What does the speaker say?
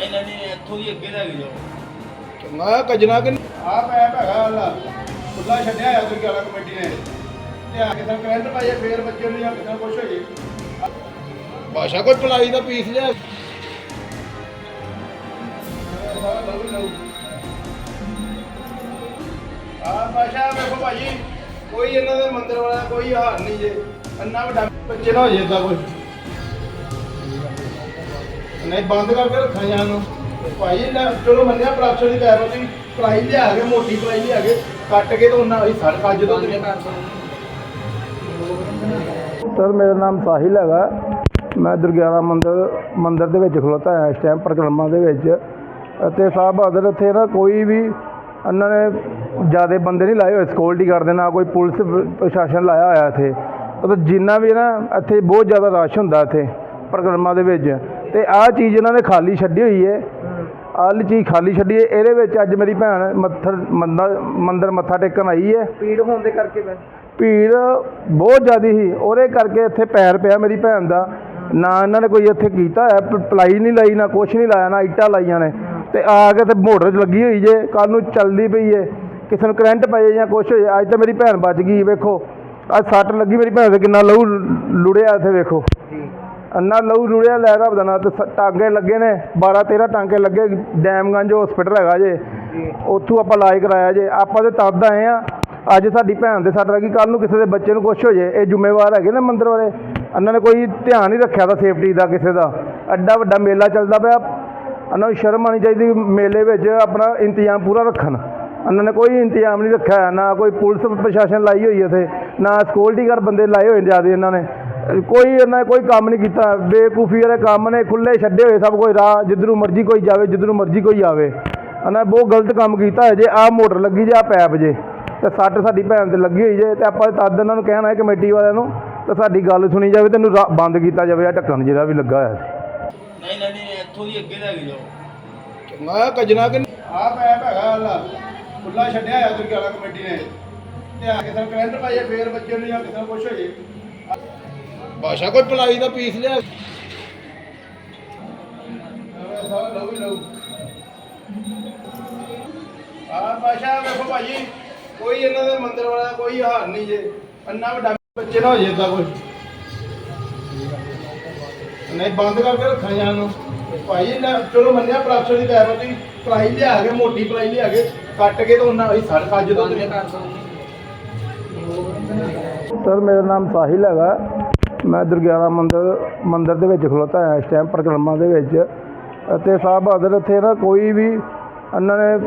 ਨਹੀਂ ਨਹੀਂ ਨਹੀਂ ਇੱਥੋਂ ਦੀ ਅੱਗੇ ਲੈ ਕੇ ਜਾਓ। ਚੰਗਾ ਕਜਨਾ ਕਿ ਆ ਪੈਪ ਹੈਗਾ ਅੱਲਾ ਖੁੱਲਾ ਛੱਡਿਆ ਆ ਦੁਰਗਿਆਲਾ ਕਮੇਟੀ ਨੇ। ਤੇ ਆ ਕੇ ਤਾਂ ਕਰੰਟ ਪਾਈਏ ਫੇਰ ਬੱਚੇ ਨੂੰ ਜਾਂ ਕਿਦਾਂ ਕੁਛ ਹੋ ਜੇ ਭਾਸ਼ਾ ਕੋਈ ਪਲਾਈ ਦਾ ਪੀਸ ਲਿਆ ਆ ਭਾਸ਼ਾ ਵੇਖੋ ਭਾਜੀ ਕੋਈ ਇਹਨਾਂ ਦੇ ਮੰਦਰ ਵਾਲਾ ਕੋਈ ਹਾਲ ਨਹੀਂ ਜੇ। ਅੰਨਾ ਵੱਡਾ ਬੱਚੇ ਨਾ ਹੋ ਜੇ ਏਦਾਂ ਕੋਈ। ਨਹੀਂ ਬੰਦ ਕਰਕੇ ਰੱਖਾਂ ਜਾਨ ਨੂੰ। ਭਾਈ ਨਾ ਚਲੋ ਮੰਨਿਆ ਪ੍ਰਾਪਸ਼ਨ ਦੀ ਪੈਰੋ ਦੀ ਪਲਾਈ ਲਿਆ ਕੇ ਮੋਟੀ ਪਲਾਈ ਲਿਆ ਕੇ ਕੱਟ ਕੇ ਤਾਂ ਉਹਨਾਂ ਹੀ ਸੜ ਕੱਜ ਤੋਂ ਸਰ ਮੇਰਾ ਨਾਮ ਸਾਹਿਲ ਹੈਗਾ। ਮੈਂ ਦੁਰਗਿਆਣਾ ਮੰਦਿਰ ਮੰਦਿਰ ਦੇ ਵਿੱਚ ਖਲੋਤਾ ਹਾਂ ਇਸ ਟਾਈਮ ਪ੍ਰਕਰਮਾ ਦੇ ਵਿੱਚ। ਅਤੇ ਸਾਹਿਬ ਬਹਾਦਰ ਇੱਥੇ ਨਾ ਕੋਈ ਵੀ ਇਹਨਾਂ ਨੇ ਜਿਆਦੇ ਬੰਦੇ ਨਹੀਂ ਲਾਏ ਹੋਏ ਸਿਕਿਉਰਿਟੀ ਕਰਦੇ ਨਾ ਕੋਈ ਪੁਲਿਸ ਪ- ਪ੍ਰਸ਼ਾਸਨ ਲਾਇਆ ਹੋਇਆ ਇੱਥੇ। ਉਹ ਜਿੰਨਾ ਵੀ ਨਾ ਇੱਥੇ ਬਹੁਤ ਜ਼ਿਆਦਾ ਰਸ਼ ਹੁੰਦਾ ਇੱਥੇ ਪ੍ਰਕਰਮਾ ਦੇ ਵਿੱਚ। ਤੇ ਆਹ ਚੀਜ਼ ਇਹਨਾਂ ਨੇ ਖਾਲੀ ਛੱਡੀ ਹੋਈ ਹੈ। ਆਹ ਚੀਜ਼ ਖਾਲੀ ਛੱਡੀ ਹੈ। ਇਹਦੇ ਵਿੱਚ ਅੱਜ ਮੇਰੀ ਭੈਣ ਮੱਥਰ ਮੰਦਰ ਮੰਦਰ ਮੱਥਾ ਟੇਕਣ ਆਈ ਹੈ। ਭੀੜ ਹੋਣ ਦੇ ਕਰਕੇ ਮੈਂ ਭੀੜ ਬਹੁਤ ਜ਼ਿਆਦੀ ਸੀ। ਉਹਦੇ ਕਰਕੇ ਇੱਥੇ ਪੈਰ ਪਿਆ ਮੇਰੀ ਭੈਣ ਦਾ। ਨਾ ਇਹਨਾਂ ਨੇ ਕੋਈ ਇੱਥੇ ਕੀਤਾ ਹੈ ਪਲਾਈ ਨਹੀਂ ਲਾਈ ਨਾ ਕੁਛ ਨਹੀਂ ਲਾਇਆ ਨਾ ਇੱਟਾਂ ਲਾਈਆਂ ਨੇ। ਤੇ ਆ ਕੇ ਤੇ ਮੋਟਰ 'ਚ ਲੱਗੀ ਹੋਈ ਜੇ। ਕੱਲ ਨੂੰ ਚੱਲਦੀ ਪਈ ਏ। ਕਿਸੇ ਨੂੰ ਕਰੰਟ ਪਏ ਜਾਂ ਕੁਛ ਹੋਏ। ਅੱਜ ਤਾਂ ਮੇਰੀ ਭੈਣ ਬਚ ਗਈ ਵੇਖੋ। ਅੱਜ ਸੱਟ ਲੱਗੀ ਮੇਰੀ ਭੈਣ ਦੇ ਕਿੰਨਾ ਲਹੂ ਲੁੜਿਆ ਇੱਥੇ ਵੇਖੋ। ਅੰਨਾ ਲਹੂ ਲੁੜਿਆ ਲੈ ਰੱਬ ਦਾ ਨਾਂ ਤੇ ਸ- ਟਾਂਗੇ ਲੱਗੇ ਨੇ 12 13 ਟਾਂਗੇ ਲੱਗੇ ਡੈਮਗੰਜ ਹਸਪੀਟਲ ਹੈਗਾ ਜੇ। ਉੱਥੋਂ ਆਪਾਂ ਇਲਾਜ ਕਰਾਇਆ ਜੇ। ਆਪਾਂ ਤੇ ਤਦ ਆਏ ਆ ਅੱਜ ਸਾਡੀ ਭੈਣ ਦੇ ਸੱਟ ਲੱਗੀ ਕੱਲ ਨੂੰ ਕਿਸੇ ਦੇ ਬੱਚੇ ਨੂੰ ਕੁਛ ਹੋ ਜੇ ਇਹ ਜ਼ਿੰਮੇਵਾਰ ਹੈਗੇ ਨਾ ਮੰਦਰ ਵਾਲੇ। ਇਹਨਾਂ ਨੇ ਕੋਈ ਧਿਆਨ ਨਹੀਂ ਰੱਖਿਆ ਦਾ ਸੇਫਟੀ ਦਾ ਕਿਸੇ ਦਾ। ਐਡਾ ਵੱਡਾ ਮੇਲਾ ਚੱਲਦਾ ਪਿਆ। ਇਹਨਾਂ ਨੂੰ ਸ਼ਰਮ ਆਣੀ ਚਾਹੀਦੀ ਮੇਲੇ ਵਿੱਚ ਆਪਣਾ ਇੰਤਜ਼ਾਮ ਪੂਰਾ ਰੱਖਣ। ਇਹਨਾਂ ਨੇ ਕੋਈ ਇੰਤਜ਼ਾਮ ਨਹੀਂ ਰੱਖਿਆ ਹੈ, ਨਾ ਕੋਈ ਪੁਲਿਸ ਪ੍ਰਸ਼ਾਸਨ ਲਾਈ ਹੋਈ ਇੱਥੇ ਨਾ ਸਿਕਿਉਰਿਟੀ ਗਾਰਡ ਬੰਦੇ ਲਾਏ ਹੋਏ ਜ਼ਿਆਦਾ ਇਹਨਾਂ ਨੇ। ਕੋਈ ਇਹਨਾਂ ਨੇ ਕੋਈ ਕੰਮ ਨਹੀਂ ਕੀਤਾ। ਬੇਕੂਫੀ ਵਾਲੇ ਕੰਮ ਨੇ ਖੁੱਲੇ ਛੱਡੇ ਹੋਏ ਸਭ ਕੋਈ ਰਾਹ ਜਿੱਧਰੋਂ ਮਰਜ਼ੀ ਕੋਈ ਜਾਵੇ ਜਿੱਧਰੋਂ ਮਰਜ਼ੀ ਕੋਈ ਆਵੇ। ਇਹਨਾਂ ਨੇ ਬਹੁਤ ਗਲਤ ਕੰਮ ਕੀਤਾ ਹੈ ਜੇ ਆਹ ਮੋਟਰ ਲੱਗੀ ਜੇ ਆਹ ਪੈਪ ਜੇ ਤੇ ਸੱਟ ਸਾਡੀ ਭੈਣ ਤੇ ਲੱਗੀ ਹੋਈ ਜੇ ਤੇ ਆਪਾਂ ਤਦ ਇਹਨਾਂ ਨੂੰ ਕਹਿਣਾ ਹੈ ਕਮੇਟੀ ਵਾਲਿਆਂ ਨੂੰ ਤੇ ਸਾਡੀ ਗੱਲ ਸੁਣੀ ਜਾਵੇ ਤੈਨੂੰ ਬੰਦ ਕੀਤਾ ਜਾਵੇ ਆ ਢੱਕਣ ਜਿਹੜਾ ਵੀ ਲੱਗਾ ਹੋਇਆ ਸੀ। ਨਹੀਂ ਨਹੀਂ ਨਹੀਂ ਇੱਥੋਂ ਦੀ ਅੱਗੇ ਲੈ ਕੇ ਜਾਓ। ਚੰਗਾ ਕਜਨਾ ਕਿ ਆ ਪੈਪ ਹੈਗਾ ਅੱਲਾ ਖੁੱਲਾ ਛੱਡਿਆ ਆ ਦੁਰਗਿਆਲਾ ਕਮੇਟੀ ਨੇ। ਤੇ ਆ ਕੇ ਤਾਂ ਕਰੰਟ ਪਾਈਏ ਫੇਰ ਬੱਚੇ ਨੂੰ ਜਾਂ ਕਿਦਾਂ ਕੁਛ ਹੋ ਜੇ। ਭਾਸ਼ਾ ਕੋਈ ਪਲਾਈ ਦਾ ਪੀਸ ਲਿਆ। ਆ ਭਾਸ਼ਾ ਵੇਖੋ ਭਾਜੀ ਕੋਈ ਇਹਨਾਂ ਦੇ ਮੰਦਰ ਵਾਲਾ ਕੋਈ ਹਾਲ ਨਹੀਂ ਜੇ। ਅੰਨਾ ਵੱਡਾ ਬੱਚੇ ਨਾ ਹੋ ਜੇ ਏਦਾਂ ਕੋਈ। ਨਹੀਂ ਬੰਦ ਕਰਕੇ ਰੱਖਾਂ ਜਾਨ ਨੂੰ। ਭਾਈ ਨਾ ਚਲੋ ਮੰਨਿਆ ਪ੍ਰਾਪਸ਼ਨ ਦੀ ਪੈਰੋ ਦੀ ਪਲਾਈ ਲਿਆ ਕੇ ਮੋਟੀ ਪਲਾਈ ਲਿਆ ਕੇ ਕੱਟ ਕੇ ਤਾਂ ਉਹਨਾਂ ਹੀ ਸੜ ਕੱਜ ਤੋਂ ਸਰ ਮੇਰਾ ਨਾਮ ਸਾਹਿਲ ਹੈਗਾ। ਮੈਂ ਦੁਰਗਿਆਣਾ ਮੰਦਿਰ ਮੰਦਿਰ ਦੇ ਵਿੱਚ ਖਲੋਤਾ ਹਾਂ ਇਸ ਟਾਈਮ ਪ੍ਰਕਰਮਾ ਦੇ ਵਿੱਚ। ਅਤੇ ਸਾਹਿਬ ਬਹਾਦਰ ਇੱਥੇ ਨਾ ਕੋਈ ਵੀ, ਇਹਨਾਂ ਨੇ